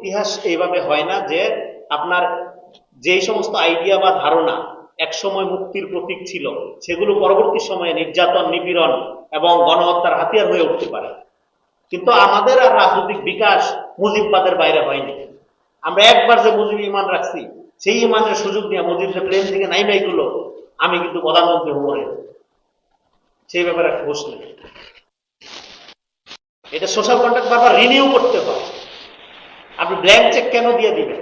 ইতিহাস এইভাবে হয় না যে আপনার যেই সমস্ত আইডিয়া বা ধারণা একসময় মুক্তির প্রতীক ছিল, সেগুলো পরবর্তী সময়ে নির্যাতন, নিপীড়ন এবং গণহত্যার হাতিয়ার হয়ে উঠতে পারে। কিন্তু আমাদের আর রাজনৈতিক বিকাশ মুজিববাদের বাইরে হয়নি। আমরা একবার যে মুজিব ইমান রাখছি, সেই ইমানের সুযোগ নিয়ে মুজিব যে প্লেন থেকে নাইমাই গুলো আমি কিন্তু প্রধানমন্ত্রী হব। সেই ব্যাপারে একটা নেই এটা সোশ্যাল কন্ট্রাক্ট বারবার রিনিউ করতে হয়। আপনি ব্ল্যাঙ্ক চেক কেন দিয়ে দিবেন?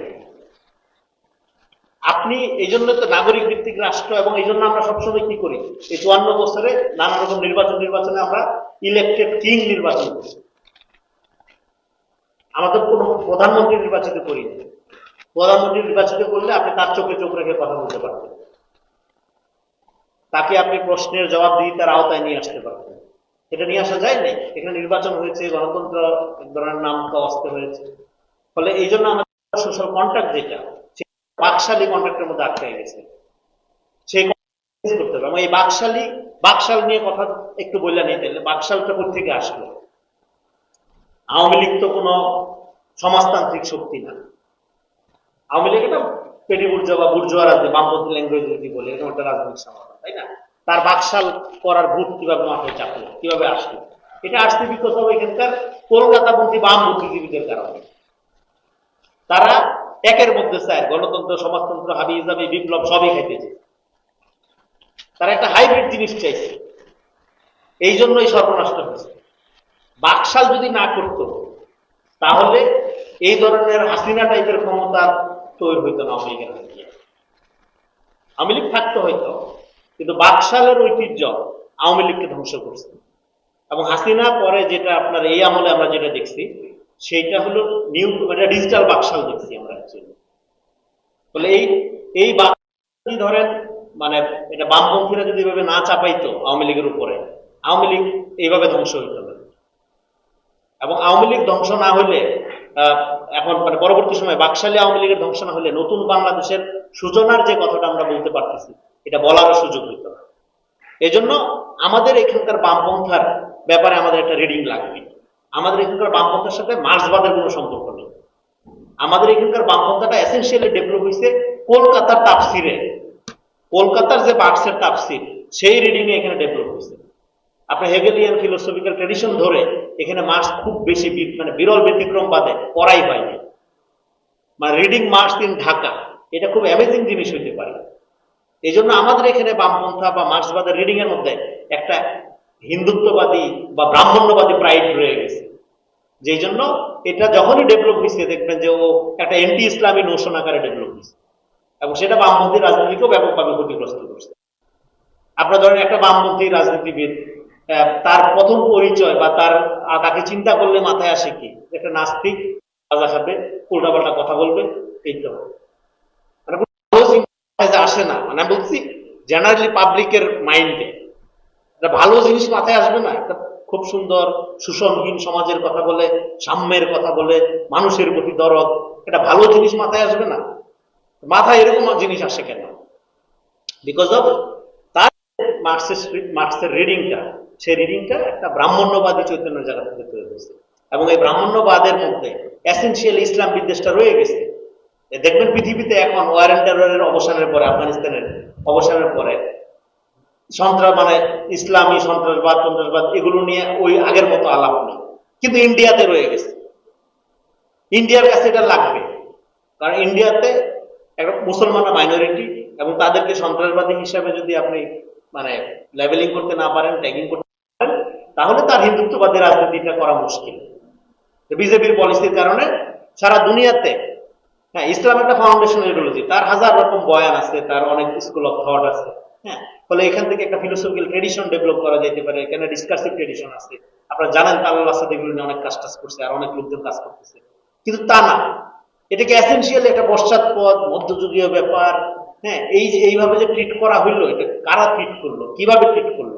আপনি এই জন্য তো নাগরিক ভিত্তিক রাষ্ট্র এবং এই জন্য আমরা সবসময় কি করি? এই চুয়ান্ন বছরে নানা রকম নির্বাচন নির্বাচনে আমরা ইলেকটেড কিং নির্বাচন করি। আমাদের কোনো প্রধানমন্ত্রী নির্বাচিত করি প্রধানমন্ত্রী নির্বাচিত করলে আপনি তার চোখে চোখ রেখে কথা বলতে পারতেন তাকে আপনি প্রশ্নের জবাব দিয়ে তার আওতায় নিয়ে আসতে পারতেন এটা নিয়ে আসা যায় না এখানে নির্বাচন হয়েছে, গণতন্ত্র এক ধরনের নাম কাওয়াস্তে হয়েছে। ফলে এই জন্য আমাদের সোশ্যাল কন্ট্রাক্ট যেটা বাকশালী কন্ট্রাক্টের মধ্যে আটকে গেছে। সেই করতে হবে। এবং এই বাকশালী, বাকশাল নিয়ে কথা একটু বললে নিয়ে তাহলে, বাকশালটা থেকে আসলো? আওয়ামী লীগ তো কোনো সমাজতান্ত্রিক শক্তি না। আওয়ামী লীগ এটা পেটি বুর্জা বা বুর্জোয়া রাজনীতি বামপন্থী ল্যাঙ্গুয়েজ যদি বলে এরকম একটা রাজনৈতিক সমাধান তাই না? তার বাকশাল করার ভূত কীভাবে মাথায় চাপলো, কীভাবে আসলো? এটা আসতে বিকজ হবে এখানকার কলকাতাপন্থী বাম বুদ্ধিজীবীদের কারণে? একের মধ্যে চায় গণতন্ত্র, সমাজতন্ত্র, হাবি ইসলামী বিপ্লব, সবই খাইতেছে। তারা একটা হাইব্রিড জিনিস চাইছে। এই জন্যই সর্বনষ্ট হয়েছে। বাকশাল যদি না করতো, তাহলে এই ধরনের হাসিনা টাইপের ক্ষমতা তৈরি হইতো না আওয়ামী লীগের। আওয়ামী লীগ থাকতো হয়তো, কিন্তু বাকশালের ঐতিহ্য আওয়ামী লীগকে ধ্বংস করছে। এবং হাসিনা পরে যেটা আপনার এই আমলে আমরা যেটা দেখছি সেইটা হলো নিউ মানে ডিজিটাল বাকশাল দেখছি আমরা বলে এই এই যদি ধরেন মানে এটা বামপন্থীরা যদি এভাবে না চাপাইতো আওয়ামী লীগের উপরে, আওয়ামী লীগ এইভাবে ধ্বংস হইতো না। এবং আওয়ামী লীগ ধ্বংস না হলে এখন মানে পরবর্তী সময় বাকশালী আওয়ামী লীগের ধ্বংস না হলে নতুন বাংলাদেশের সূচনার যে কথাটা আমরা বলতে পারতেছি, এটা বলারও সুযোগ হইত না। এই জন্য আমাদের এখানকার বামপন্থার ব্যাপারে আমাদের একটা রিডিং লাগবে। আমাদের এখানকার বামপন্থার সাথে মার্ক্সবাদের কোনো সম্পর্ক নেই। আমাদের এখানকার বামপন্থাটা এসেন্সিয়ালি ডেভেলপ হয়েছে কলকাতার তাপসিরে কলকাতার যে বাক্সের তাপসির সেই রিডিং এ এখানে ডেভেলপ হয়েছে। আপনার হেগেলিয়ান ফিলোসফিক্যাল ট্রেডিশন ধরে এখানে মার্কস খুব বেশি মানে বিরল ব্যতিক্রম বাদে পড়াই হয়নি। মানে রিডিং মার্কস ইন ঢাকা এটা খুব অ্যামেজিং জিনিস হইতে পারে। এই জন্য আমাদের এখানে বামপন্থা বা মার্ক্সবাদের রিডিং এর মধ্যে একটা হিন্দুত্ববাদী বা ব্রাহ্মণ্যবাদী প্রাইড রয়ে গেছে। যেই জন্য এটা যখনই ডেভেলপ হয়েছে দেখবেন যে ও একটা এন্টি ইসলামী নোশন আকারে ডেভেলপ হয়েছে এবং সেটা বামপন্থী রাজনীতিকেও ব্যাপকভাবে ক্ষতিগ্রস্ত করছে। আপনার ধরেন একটা বামপন্থী রাজনীতিবিদ তার প্রথম পরিচয় বা তার তাকে চিন্তা করলে মাথায় আসে কি? একটা নাস্তিক রাজা খাবে উল্টাপাল্টা কথা বলবে, এই তো। মানে আসে না। মানে বলছি জেনারেলি পাবলিকের মাইন্ডে একটা ভালো জিনিস মাথায় আসবে না। একটা খুব সুন্দর শোষণহীন সমাজের কথা বলে, সাম্যের কথা বলে, মানুষের প্রতি দরদ একটা ভালো জিনিস মাথায় আসবে না। মাথায় এরকম জিনিস আসে কেন? বিকজ অফ তার মার্কসের মার্কসের রিডিংটা সেই রিডিংটা একটা ব্রাহ্মণ্যবাদী চৈতন্য জায়গা থেকে তৈরি হয়েছে। এবং এই ব্রাহ্মণ্যবাদের মধ্যে এসেন্সিয়াল ইসলাম বিদ্বেষটা রয়ে গেছে। দেখবেন পৃথিবীতে এখন ওয়ার অ্যান্ড টেররের অবসানের পরে, আফগানিস্তানের অবসানের পরে সন্ত্রাস মানে ইসলামী সন্ত্রাসবাদ সন্ত্রাসবাদ, এগুলো নিয়ে ওই আগের মতো আলাপ নেই। কিন্তু ইন্ডিয়াতে রয়ে গেছে। ইন্ডিয়ার কাছে এটা লাগবে। কারণ ইন্ডিয়াতে একটা মুসলমানরা মাইনরিটি এবং তাদেরকে সন্ত্রাসবাদী হিসাবে যদি আপনি মানে লেভেলিং করতে না পারেন ট্যাগিং করতে পারেন, তাহলে তার হিন্দুত্ববাদী রাজনীতিটা করা মুশকিল। বিজেপির পলিসির কারণে সারা দুনিয়াতে হ্যাঁ ইসলাম একটা ফাউন্ডেশন তার হাজার রকম বয়ান আছে, তার অনেক স্কুল অফ থট আছে। হ্যাঁ ফলে এখান থেকে একটা ফিলোসফিক্যাল ট্রেডিশন ডেভেলপ করা যেতে পারে, এখানে ডিসকাসিভ ট্রেডিশন আছে। আপনারা জানেন তাল্লাহ আসাদ এগুলো নিয়ে অনেক কাজ টাজ করছে আর অনেক লোকজন কাজ করতেছে। কিন্তু তা না। এটাকে এসেন্সিয়ালি একটা পশ্চাৎপদ, মধ্যযুগীয় ব্যাপার? হ্যাঁ এই যে, এইভাবে যে ট্রিট করা হইল, এটা কারা ট্রিট করল? কীভাবে ট্রিট করল?